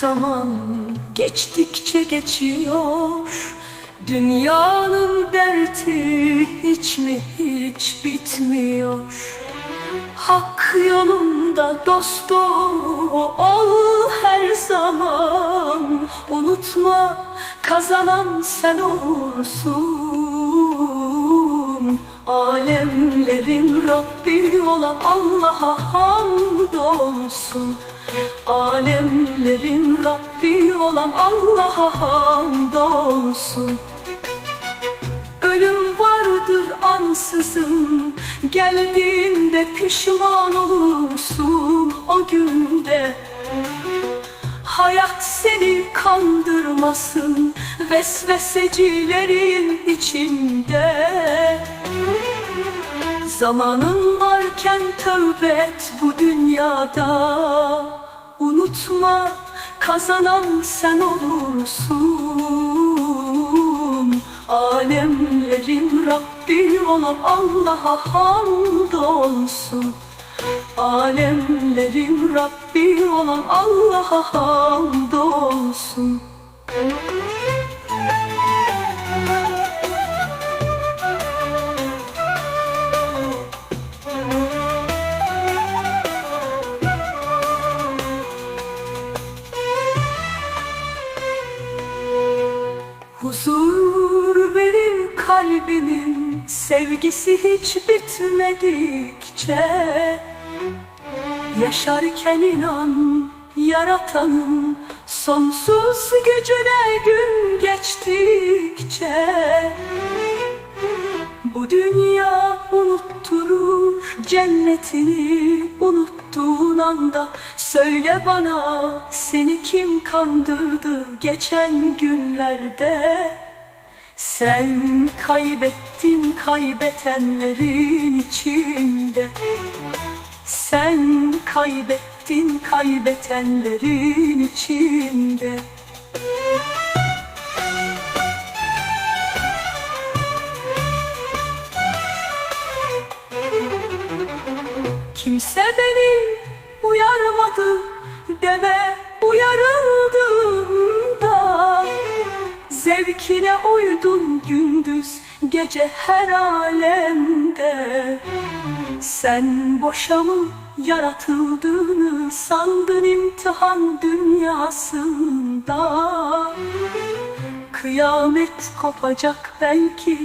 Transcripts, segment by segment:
zaman geçtikçe geçiyor. Dünyanın derdi hiç mi hiç bitmiyor? Hak yolunda dost ol her zaman. Unutma kazanan sen olursun Alemlerin Rabbi olan Allah'a hamdolsun Alemlerin Rabbi olan Allah'a hamdolsun Ölüm vardır ansızın Geldiğinde pişman olursun o günde. Hayat seni kandırmasın Vesvesecilerin içinde Zamanın varken tövbe et bu dünyada. Unutma kazanan sen olursun. Alemlerin Rabbi olan Allah'a hamdolsun. Alemlerin Rabbi olan Allah'a hamdolsun. Huzur kalbimin sevgisi hiç bitmedikçe Yaşarken inan yaratanın sonsuz gücüne gün geçtikçe Bu dünya unutturur cennetini unuttuğun anda. Söyle bana seni kim kandırdı geçen günlerde Sen kaybettin kaybetenlerin içinde. Sen kaybettin kaybetenlerin içinde. Kimse beni uyarmadı deme uyarıldığımda Zevkine uydum gündüz gece her alemde. Sen boşa mı yaratıldığını sandın imtihan dünyasında? Kıyamet kopacak belki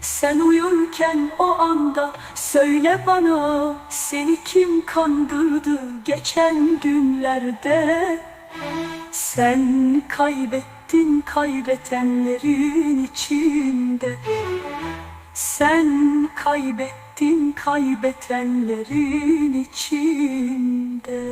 sen uyurken o anda Söyle bana seni kim kandırdı geçen günlerde? Sen kaybettin kaybetenlerin içinde. Sen kaybettin kaybetenlerin içinde